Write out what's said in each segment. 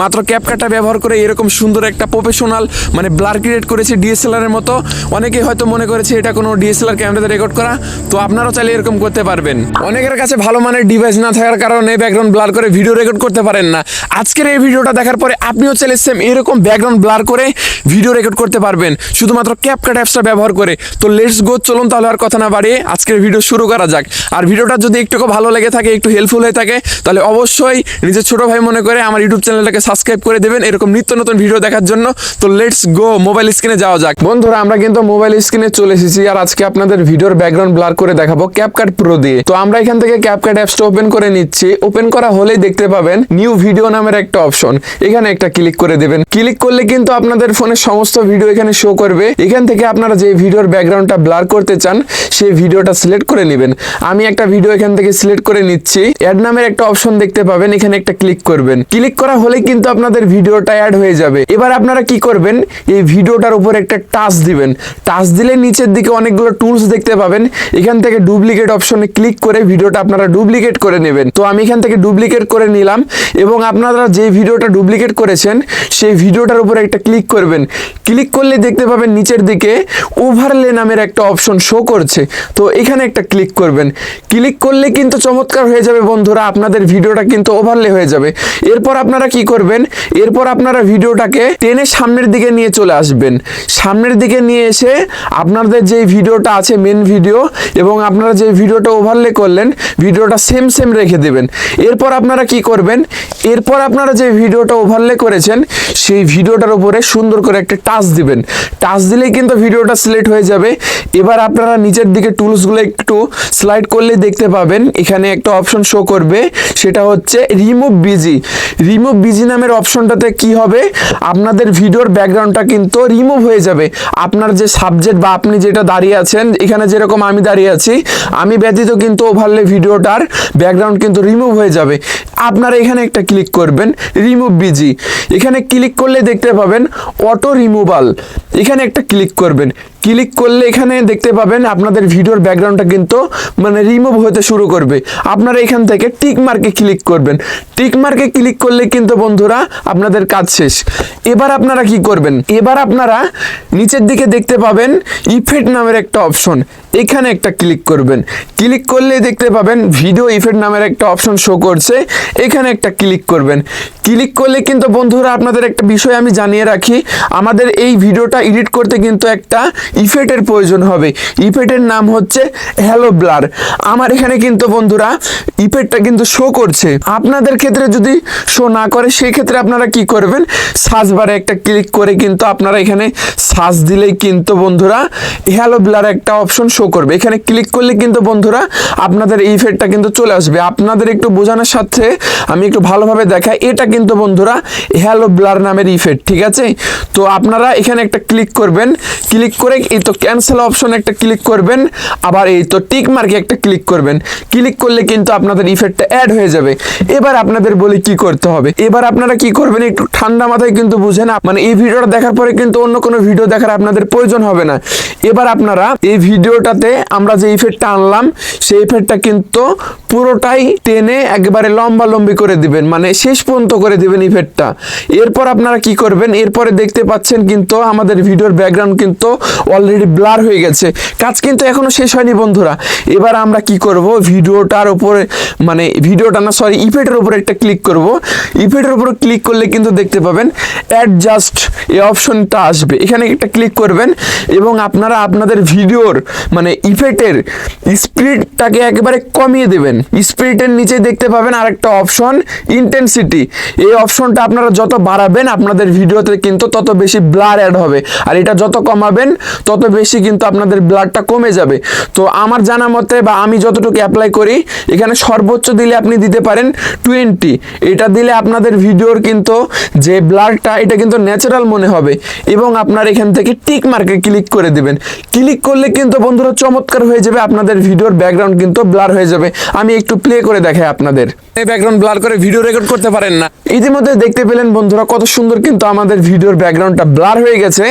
মাত্র ক্যাপকাটটা ব্যবহার করে এরকম সুন্দর একটা প্রফেশনাল মানে ব্লার ক্রিয়েট করেছে ডিএসএলআর এর মতো। অনেকেই হয়তো মনে করেছে এটা কোনো ডিএসএলআর ক্যামেরাতে রেকর্ড করা, তো আপনারাও চাইলে এরকম করতে পারবেন। অনেকের কাছে ভালো মানের ডিভাইস না থাকার কারণে ব্যাকগ্রাউন্ড ব্লার করে ভিডিও রেকর্ড করতে পারেন না। আজকের এই ভিডিওটা দেখার পরে আপনিও চাইলে সেম এরকম ব্যাকগ্রাউন্ড ব্লার করে ভিডিও রেকর্ড করতে পারবেন। শুধুমাত্র ক্যাপকাট অ্যাপসটা ব্যবহার করে। তো লেটস গো চলুন তাহলে আর কথা না বাড়িয়ে আজকের ভিডিও শুরু করা যাক। আর ভিডিওটা যদি একটু ভালো লেগে থাকে, একটু হেল্পফুল হয়ে থাকে, তাহলে অবশ্যই নিজের ছোট ভাই মনে করে আমার ইউটিউব চ্যানেলটাকে সাবস্ক্রাইব করে দেবেন এরকম নিত্য নতুন ভিডিও দেখার জন্য। তো লেটস গো মোবাইল স্ক্রিনে যাওয়া যাক। বন্ধুরা, আমরা কিন্তু মোবাইল স্ক্রিনে চলে এসেছি আর আজকে আপনাদের ভিডিওর ব্যাকগ্রাউন্ড ব্লার করে দেখাবো ক্যাপকাট প্রো দিয়ে। তো আমরা এখান থেকে ক্যাপকাট অ্যাপসটা ওপেন করে নিচ্ছি। ওপেন করা হলেই দেখতে পাবেন নিউ ভিডিও নামের একটা অপশন এখানে একটা ক্লিক করে দেবেন। ক্লিক করলে কিন্তু আপনাদের ফোনের সমস্ত ভিডিও এখানে শো করবে। এখান থেকে আপনারা যে ভিডিওর ব্যাকগ্রাউন্ডটা ব্লার করতে চান, সেই ভিডিওটা সিলেক্ট করে নেবেন। আমি একটা ভিডিও এখান থেকে সিলেক্ট করে নিচ্ছি। অ্যাড নামের একটা অপশন দেখতে পাবেন। এখানে একটা ক্লিক করবেন। ক্লিক করা হলে কিন্তু আপনাদের ভিডিওটা অ্যাড হয়ে যাবে। এবার আপনারা কি করবেন? এই ভিডিওটার উপর একটা টাচ দিবেন। টাচ দিলে নিচের দিকে অনেকগুলো টুলস দেখতে পাবেন। এখান থেকে ডুপ্লিকেট অপশনে ক্লিক করে ভিডিওটা আপনারা ডুপ্লিকেট করে নেবেন। তো আমি এখান থেকে ডুপ্লিকেট করে নিলাম এবং আপনারা যে ভিডিওটা ডুপ্লিকেট করেছেন, সেই ভিডিওটার উপর একটা ক্লিক করবেন। ক্লিক করলে দেখতে পাবেন নিচের দিকে ওভারলে নামের একটা অপশন শো করছে। তো এখানে একটা ক্লিক করবেন। ক্লিক করলে কিন্তু চমৎকার হয়ে যাবে বন্ধুরা। আপনাদের ভিডিওটা কিন্তু ওভারলে হয়ে যাবে। এরপর আপনারা কি করবেন এরপর আপনারা ভিডিওটাকে টেনে সামনের দিকে নিয়ে চলে আসবেন। সামনের দিকে নিয়ে এসে আপনাদের যে ভিডিওটা আছে মেন ভিডিও এবং আপনারা যে ভিডিওটা ওভারলে করলেন, ভিডিওটা সেম সেম রেখে দেবেন। এরপর আপনারা কি করবেন? এরপর আপনারা যে ভিডিওটা ওভারলে করেছেন, সেই ভিডিওটার উপরে সুন্দর করে একটা টাচ দিবেন। টাচ দিলেই কিন্তু ভিডিওটা সিলেক্ট হয়ে যাবে। এবার আপনারা নিচের দিকে টুলসগুলো একটু স্লাইড করলে দেখতে পাবেন। এখানে একটা অপশন শো করবে, সেটা হচ্ছে রিমুভ বিজি রিমুভ বিজি নামের অপশনটাতে কি হবে? আপনাদের ভিডিওর ব্যাকগ্রাউন্ডটা কিন্তু রিমুভ হয়ে যাবে। আপনার যে সাবজেক্ট বা আপনি যেটা দাঁড়িয়ে আছেন, এখানে যেরকম আমি দাঁড়িয়ে আছি, আমি ব্যতীত কিন্তু ওভারলে ভিডিওটার ব্যাকগ্রাউন্ড কিন্তু রিমুভ হয়ে যাবে। আপনারা এখানে একটা ক্লিক করবেন রিমুভ বিজি এখানে ক্লিক করলে দেখতে পাবেন অটো রিমুভাল এখানে একটা ক্লিক করবেন। ক্লিক করলে এখানে দেখতে পাবেন আপনাদের ভিডিওর ব্যাকগ্রাউন্ডটা কিন্তু মানে রিমুভ হতে শুরু করবে। আপনারা এখান থেকে টিক মার্কে ক্লিক করবেন। টিক মার্কে ক্লিক করলে কিন্তু বন্ধুরা আপনাদের কাজ শেষ। এবার আপনারা কি করবেন? এবার আপনারা নিচের দিকে দেখতে পাবেন ইফেক্ট নামের একটা অপশন এখানে একটা ক্লিক করবেন। ক্লিক করলে দেখতে পাবেন ভিডিও ইফেক্ট নামের একটা অপশন শো করছে। এখানে একটা ক্লিক করবেন। ক্লিক করলে কিন্তু বন্ধুরা আপনাদের একটা বিষয় আমি জানিয়ে রাখি, আমাদের এই ভিডিওটা এডিট করতে কিন্তু একটা ইফেক্টের প্রয়োজন হবে। ইফেক্টের নাম হচ্ছে হ্যালো ব্লার আমার এখানে কিন্তু বন্ধুরা ইফেক্টটা কিন্তু শো করছে। আপনাদের ক্ষেত্রে যদি শো না করে সেই ক্ষেত্রে আপনারা কি করবেন? সার্চ বারে একটা ক্লিক করে কিন্তু আপনারা এখানে সার্চ দিলেই কিন্তু বন্ধুরা হ্যালো ব্লার একটা অপশন শো করবে। এখানে ক্লিক করলে কিন্তু বন্ধুরা আপনাদের এই ইফেক্টটা কিন্তু চলে আসবে। আপনাদের একটু বোঝানোর সাথে আমি একটু ভালোভাবে দেখাই। এটা কিন্তু বন্ধুরা হ্যালো ব্লার নামের ইফেক্ট ঠিক আছে? তো আপনারা এখানে একটা ক্লিক করবেন। ক্লিক করে এই তো ক্যান্সেল অপশন একটা ক্লিক করবেন। আবার এই তো টিক মার্কে একটা ক্লিক করবেন। ক্লিক করলে কিন্তু আপনাদের ইফেক্টটা অ্যাড হয়ে যাবে। এবার আপনাদের বলি কি করতে হবে? এবার আপনারা কি করবেন? একটু ঠান্ডা মাথায় কিন্তু বুঝেন মানে এই ভিডিওটা দেখার পরে কিন্তু অন্য কোনো ভিডিও দেখার আপনাদের প্রয়োজন হবে না। এবার আপনারা এই ভিডিওটাতে আমরা যে ইফেক্টটা আনলাম, সেই ইফেক্টটা কিন্তু পুরোটাই টেনে একবারে লম্বা লম্বি করে দিবেন মানে শেষ পর্যন্ত করে দিবেন ইফেক্টটা। এরপর আপনারা কি করবেন? এরপরে দেখতে পাচ্ছেন কিন্তু আমাদের ভিডিওর ব্যাকগ্রাউন্ড কিন্তু অলরেডি ব্লার হয়ে গেছে। কাজ কিন্তু এখনও শেষ হয়নি বন্ধুরা। এবার আমরা কি করব? ভিডিওটার উপরে মানে ভিডিওটা না সরি ইফেক্টের উপরে একটা ক্লিক করব। ইফেক্টের উপরে ক্লিক করলে কিন্তু দেখতে পাবেন অ্যাডজাস্ট এই অপশনটা আসবে। এখানে একটা ক্লিক করবেন এবং আপনারা আপনাদের ভিডিওর মানে ইফেক্টের স্পিডটাকে একেবারে কমিয়ে দেবেন। স্পিডের নিচে দেখতে পাবেন আরেকটা অপশন ইন্টেন্সিটি এই অপশনটা আপনারা যত বাড়াবেন, আপনাদের ভিডিওতে কিন্তু তত বেশি ব্লার অ্যাড হবে। আর এটা যত কমাবেন, তত বেশি কিন্তু আপনাদের ব্লাডটা কমে যাবে। তো আমার জানা মতে বা আমি যতটুকু অ্যাপ্লাই করি, এখানে সর্বোচ্চ দিলে আপনি দিতে পারেন টোয়েন্টি এটা দিলে আপনাদের ভিডিওর কিন্তু যে ব্লাডটা এটা কিন্তু ন্যাচারাল মনে হবে। এবং আপনার এখান থেকে টিক মার্কে ক্লিক করে দেবেন। ক্লিক করলে কিন্তু বন্ধুরা চমৎকার হয়ে যাবে আপনাদের ভিডিওর ব্যাকগ্রাউন্ড কিন্তু ব্লার হয়ে যাবে। আমি একটু প্লে করে দেখাই আপনাদের। ব্যাকগ্রাউন্ড ব্লার করে ভিডিও রেকর্ড করতে পারেন না। ইতিমধ্যে দেখতে পেলেন বন্ধুরা কত সুন্দর কিন্তু আমাদের ভিডিওর ব্যাকগ্রাউন্ডটা ব্লার হয়ে গেছে।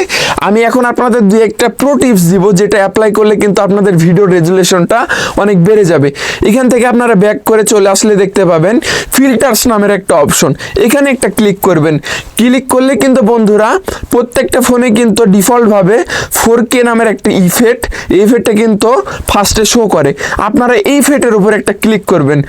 আমি এখন আপনাদের দুই একটা প্রো টিপস দিব যেটা অ্যাপ্লাই করলে কিন্তু আপনাদের ভিডিও রেজুলেশনটা অনেক বেড়ে যাবে। এখান থেকে আপনারা ব্যাক করে চলে আসলে দেখতে পাবেন ফিল্টার্স নামের একটা অপশন এখানে একটা ক্লিক করবেন। ক্লিক করলে কিন্তু বন্ধুরা প্রত্যেকটা ফোনে কিন্তু ডিফল্টভাবে ফোর কে নামের একটা ইফেক্ট এই ইফেক্টটা কিন্তু ফার্স্টে শো করে। আপনারা এই ফেটের উপর একটা ক্লিক করবেন।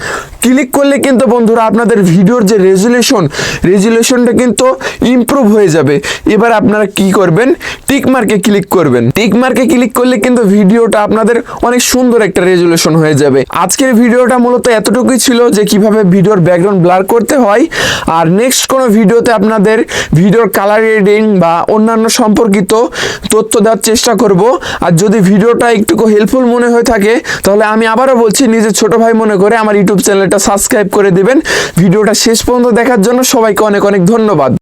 ক্লিক করলে কিন্তু বন্ধুরা আপনাদের ভিডিওর যে রেজুলেশন রেজুলেশনটা কিন্তু ইমপ্রুভ হয়ে যাবে। এবার আপনারা কি করবেন? টিক মার্কে ক্লিক করবেন। টিক মার্কে ক্লিক করলে কিন্তু ভিডিওটা আপনাদের অনেক সুন্দর একটা রেজুলেশন হয়ে যাবে। আজকের ভিডিওটা মূলত এতটুকুই ছিল যে কীভাবে ভিডিওর ব্যাকগ্রাউন্ড ব্লার করতে হয়। আর নেক্সট কোনো ভিডিওতে আপনাদের ভিডিওর কালার রেডিং বা অন্যান্য সম্পর্কিত তথ্য দেওয়ার চেষ্টা করব। আর যদি ভিডিওটা একটু হেল্পফুল মনে হয়ে থাকে, তাহলে আমি আবারও বলছি, নিজের ছোট ভাই মনে করে আমার ইউটিউব চ্যানেলটা সাবস্ক্রাইব করে দিবেন। ভিডিওটা শেষ পর্যন্ত দেখার জন্য সবাইকে অনেক অনেক ধন্যবাদ।